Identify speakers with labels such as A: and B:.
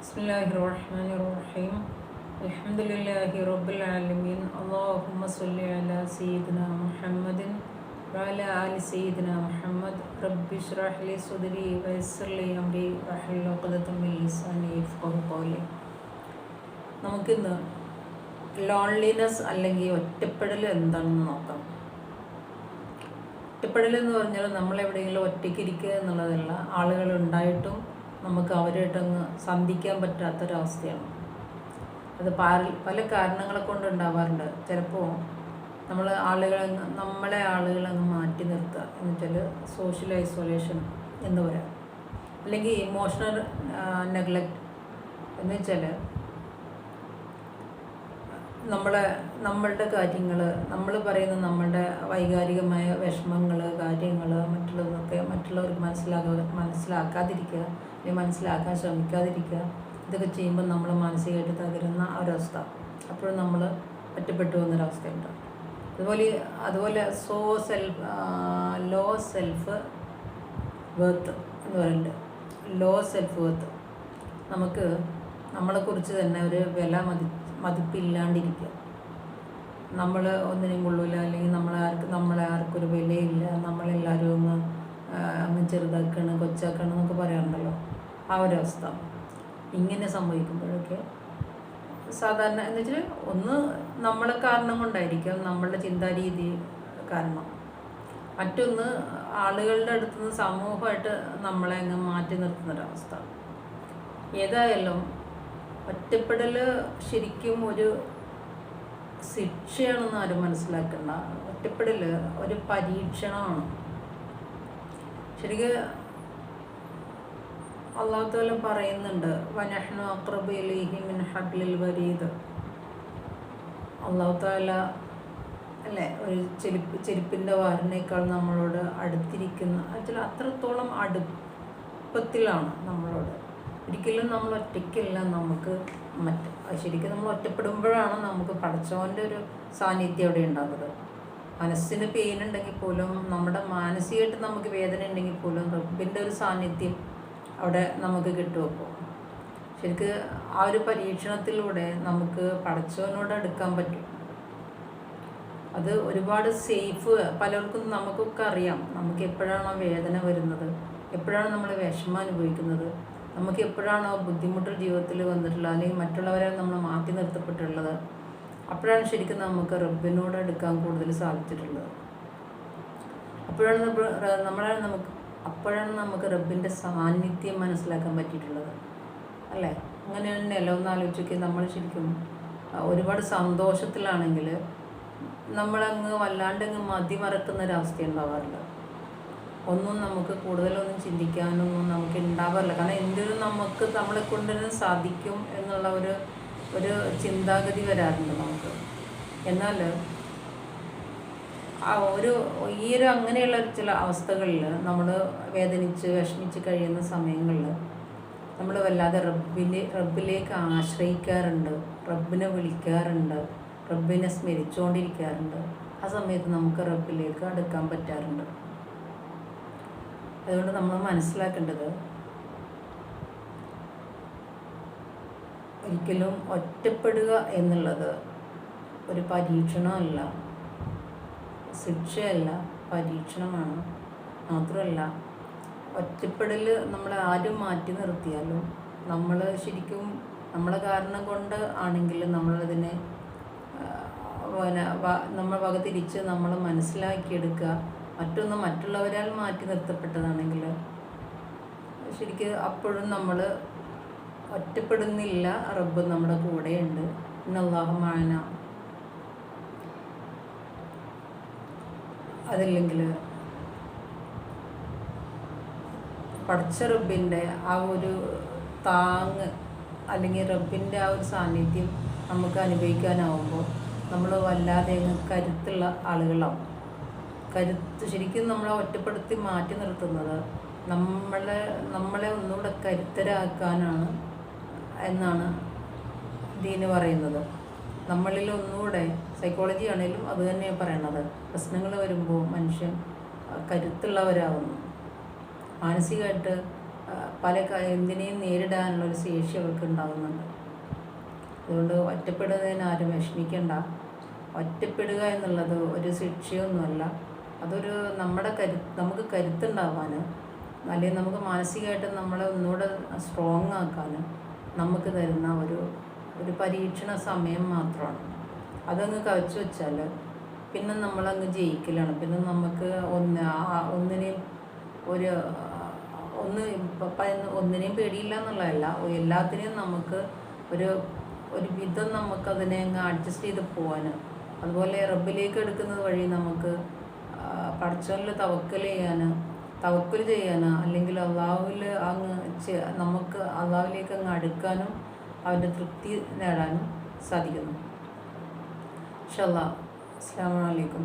A: بسم الله الرحمن الرحيم الحمد لله رب العالمين اللهم صل على سيدنا محمد وعلى آل سيدنا محمد رب اشرح لي صدري ويسر لي أمري واحلل عقدة من لساني يفقهوا قولي നമുക്കിന്ന് ലോൺലിനെസ് അല്ലെങ്കിൽ ഒറ്റപ്പെടൽ എന്താണെന്ന് നോക്കാം ഒറ്റപ്പെടൽ എന്ന് പറഞ്ഞാൽ നമ്മൾ എവിടെയെങ്കിലും ഒറ്റയ്ക്ക് ഇരിക്കുക എന്നുള്ളതല്ല ആളുകൾ ഉണ്ടായിട്ടും നമുക്ക് അവരായിട്ടങ്ങ് സന്ധിക്കാൻ പറ്റാത്തൊരവസ്ഥയാണ്. അത് പല പല കാരണങ്ങളെ കൊണ്ട് ഉണ്ടാവാറുണ്ട്. ചിലപ്പോൾ നമ്മൾ ആളുകളെ നമ്മളെ ആളുകളങ്ങ് മാറ്റി നിർത്തുക എന്നുവെച്ചാൽ സോഷ്യൽ ഐസൊലേഷൻ എന്ന് പറയാം. അല്ലെങ്കിൽ ഇമോഷണൽ നെഗ്ലക്റ്റ് എന്ന് വെച്ചാൽ നമ്മളെ നമ്മളുടെ കാര്യങ്ങൾ നമ്മൾ പറയുന്ന നമ്മളുടെ വൈകാരികമായ വിഷമങ്ങൾ കാര്യങ്ങൾ മറ്റുള്ളതൊക്കെ മറ്റുള്ളവർക്ക് മനസ്സിലാക്കുക മനസ്സിലാക്കാതിരിക്കുക. അല്ലെങ്കിൽ മനസ്സിലാക്കാൻ ശ്രമിക്കാതിരിക്കുക. ഇതൊക്കെ ചെയ്യുമ്പോൾ നമ്മൾ മാനസികമായിട്ട് തകരുന്ന ഒരവസ്ഥ. അപ്പോഴും നമ്മൾ ഒറ്റപ്പെട്ടു പോകുന്നൊരവസ്ഥയുണ്ട് അതുപോലെ അതുപോലെ so self low self worth എന്ന് പറയുന്നുണ്ട്. ലോ സെൽഫ് വേർത്ത് നമുക്ക് നമ്മളെക്കുറിച്ച് തന്നെ ഒരു വില മതി മതിപ്പില്ലാണ്ടിരിക്കുക. നമ്മൾ ഒന്നിനും കൊള്ളൂല അല്ലെങ്കിൽ നമ്മളെ ആർക്ക് നമ്മളെ ആർക്കൊരു വിലയില്ല നമ്മളെല്ലാവരും ഒന്ന് അങ്ങ് ചെറുതാക്കണം കൊച്ചാക്കണം എന്നൊക്കെ പറയാറുണ്ടല്ലോ. ആ ഒരവസ്ഥ. ഇങ്ങനെ സംഭവിക്കുമ്പോഴൊക്കെ സാധാരണ എന്ന് വെച്ചാൽ ഒന്ന് നമ്മളെ കാരണം കൊണ്ടായിരിക്കും നമ്മളുടെ ചിന്താരീതി കാരണം. മറ്റൊന്ന് ആളുകളുടെ അടുത്ത് നിന്ന് സമൂഹമായിട്ട് നമ്മളെ അങ്ങ് മാറ്റി നിർത്തുന്നൊരവസ്ഥ. ഏതായാലും ഒറ്റപ്പെടൽ ശരിക്കും ഒരു ശിക്ഷയാണെന്ന് ആരും മനസ്സിലാക്കണ്ട. ഒറ്റപ്പെടൽ ഒരു പരീക്ഷണമാണ്. ശരിക്കും അള്ളാഹുത്താല പറയുന്നുണ്ട് വനഹ്നു അക്രബിലിഹി മിൻ ഹബ്ലിൽ വരീദ്. അള്ളാഹുത്താല അല്ലേ ഒരു ചെരുപ്പ് ചെരുപ്പിന്റെ വാറിനേക്കാൾ നമ്മളോട് അടുത്തിരിക്കുന്ന അതിൽ അത്രത്തോളം അടുപ്പത്തിലാണ് നമ്മളോട്. ഒരിക്കലും നമ്മൾ ഒറ്റയ്ക്കല്ല നമുക്ക് മറ്റ് ശരിക്കും നമ്മൾ ഒറ്റപ്പെടുമ്പോഴാണ് നമുക്ക് പഠിച്ചവന്റെ ഒരു സാന്നിധ്യം അവിടെ ഉണ്ടാകുന്നത്. മനസ്സിന് പെയിൻ ഉണ്ടെങ്കിൽ പോലും നമ്മുടെ മാനസികമായിട്ട് നമുക്ക് വേദന ഉണ്ടെങ്കിൽ പോലും റബ്ബിന്റെ ഒരു സാന്നിധ്യം അവിടെ നമുക്ക് കിട്ടും അപ്പോൾ ശരിക്ക് ആ ഒരു പരീക്ഷണത്തിലൂടെ നമുക്ക് പഠിച്ചവനോട് അടുക്കാൻ പറ്റും. അത് ഒരുപാട് സേഫ് പലർക്കും നമുക്കൊക്കെ അറിയാം. നമുക്ക് എപ്പോഴാണോ വേദന വരുന്നത് എപ്പോഴാണ് നമ്മൾ വിഷമം അനുഭവിക്കുന്നത് നമുക്ക് എപ്പോഴാണോ ബുദ്ധിമുട്ട് ജീവിതത്തിൽ വന്നിട്ടുള്ളത് അല്ലെങ്കിൽ മറ്റുള്ളവരെ നമ്മൾ മാറ്റി നിർത്തപ്പെട്ടുള്ളത് അപ്പോഴാണ് ശരിക്കും നമുക്ക് റബ്ബിനോട് എടുക്കാൻ കൂടുതൽ സാധിച്ചിട്ടുള്ളത്. അപ്പോഴാണ് നമ്മളാണ് നമുക്ക് അപ്പോഴാണ് നമുക്ക് റബ്ബിന്റെ സാന്നിധ്യം മനസ്സിലാക്കാൻ പറ്റിയിട്ടുള്ളത്. അല്ലേ? അങ്ങനെ തന്നെയല്ല ഒന്ന് ആലോചിച്ചൊക്കെ നമ്മൾ ശരിക്കും ഒരുപാട് സന്തോഷത്തിലാണെങ്കിൽ നമ്മളങ്ങ് വല്ലാണ്ടങ്ങ് മതിമറക്കുന്ന ഒരവസ്ഥ ഉണ്ടാവാറില്ല. ഒന്നും നമുക്ക് കൂടുതലൊന്നും ചിന്തിക്കാനൊന്നും നമുക്ക് ഉണ്ടാവാറില്ല. കാരണം എന്തൊരു നമുക്ക് നമ്മളെ കൊണ്ട് സാധിക്കും എന്നുള്ള ഒരു ഒരു ചിന്താഗതി വരാറുണ്ട് നമുക്ക്. എന്നാൽ ഒരു ഈ ഒരു അങ്ങനെയുള്ള ചില അവസ്ഥകളിൽ നമ്മൾ വേദനിച്ച് വിഷമിച്ച് കഴിയുന്ന സമയങ്ങളിൽ നമ്മൾ വല്ലാതെ റബ്ബിനെ റബ്ബിലേക്ക് ആശ്രയിക്കാറുണ്ട് റബ്ബിനെ വിളിക്കാറുണ്ട് റബ്ബിനെ സ്മരിച്ചുകൊണ്ടിരിക്കാറുണ്ട് ആ സമയത്ത് നമുക്ക് റബ്ബിലേക്ക് അടുക്കാൻ പറ്റാറുണ്ട്. അതുകൊണ്ട് നമ്മൾ മനസ്സിലാക്കേണ്ടത് ഒരിക്കലും ഒറ്റപ്പെടുക എന്നുള്ളത് ഒരു പരീക്ഷണമല്ല. ശിക്ഷയല്ല പരീക്ഷണമാണ്. മാത്രമല്ല ഒറ്റപ്പെടൽ നമ്മൾ ആരും മാറ്റി നിർത്തിയാലും? നമ്മൾ ശരിക്കും നമ്മളെ കാരണം കൊണ്ട് ആണെങ്കിലും നമ്മളതിനെ നമ്മൾ വക തിരിച്ച് നമ്മൾ മനസ്സിലാക്കിയെടുക്കുക. മറ്റൊന്ന് മറ്റുള്ളവരാൽ മാറ്റി നിർത്തപ്പെട്ടതാണെങ്കിൽ ശരിക്കും അപ്പോഴും നമ്മൾ ഒറ്റപ്പെടുന്നില്ല. റബ്ബ് നമ്മുടെ കൂടെയുണ്ട്. ഇന്നല്ലാഹുമാന അതല്ലെങ്കിൽ പഠിച്ച റബ്ബിന്റെ ആ ഒരു താങ് അല്ലെങ്കിൽ റബ്ബിന്റെ ആ ഒരു സാന്നിധ്യം നമുക്ക് അനുഭവിക്കാനാവുമ്പോൾ നമ്മൾ വല്ലാതെ കരുത്തുള്ള ആളുകളാവും. കരുത്ത് ശരിക്കും നമ്മളെ ഒറ്റപ്പെടുത്തി മാറ്റി നിർത്തുന്നത് നമ്മളെ നമ്മളെ ഒന്നുകൂടെ കരുത്തരാക്കാനാണ് എന്നാണ് ദീന് പറയുന്നത്. നമ്മളിൽ ഒന്നുകൂടെ സൈക്കോളജി ആണെങ്കിലും അത് തന്നെയാണ് പറയണത്. പ്രശ്നങ്ങൾ വരുമ്പോൾ മനുഷ്യൻ കരുത്തുള്ളവരാകുന്നു മാനസികമായിട്ട് പല എന്തിനേയും നേരിടാനുള്ള ഒരു ശേഷി അവർക്ക് ഉണ്ടാകുന്നുണ്ട് അതുകൊണ്ട് ഒറ്റപ്പെടുന്നതിന് ആരും വിഷമിക്കേണ്ട. ഒറ്റപ്പെടുക എന്നുള്ളത് ഒരു ശിക്ഷയൊന്നുമല്ല. അതൊരു നമ്മുടെ കരു നമുക്ക് കരുത്തുണ്ടാവാൻ അല്ലെങ്കിൽ നമുക്ക് മാനസികമായിട്ട് നമ്മളെ ഒന്നുകൂടെ സ്ട്രോങ് ആക്കാൻ നമുക്ക് തരുന്ന ഒരു ഒരു പരീക്ഷണ സമയം മാത്രമാണ്. അതങ്ങ് കവച്ചു വെച്ചാൽ പിന്നെ നമ്മളങ്ങ് ജയിക്കലാണ്. പിന്നെ നമുക്ക് ഒന്ന് ഒന്നിനെയും ഒരു ഒന്ന് ഒന്നിനെയും പേടിയില്ല എന്നുള്ളതല്ല. എല്ലാത്തിനെയും നമുക്ക് ഒരു ഒരു വിധം നമുക്കതിനെ അങ്ങ് അഡ്ജസ്റ്റ് ചെയ്ത് പോകാൻ അതുപോലെ റബ്ബിലേക്ക് എടുക്കുന്നത് വഴി നമുക്ക് പടച്ചോനിൽ തവക്കൽ ചെയ്യാൻ തവക്കൽ ചെയ്യാൻ അല്ലെങ്കിൽ അള്ളാഹുവിൽ അങ്ങ് നമുക്ക് അള്ളാവിലേക്ക് അങ്ങ് അടുക്കാനും അവന്റെ തൃപ്തി നേടാനും സാധിക്കുന്നു. ഇൻഷാല്ലാ അസ്സാം വലൈക്കും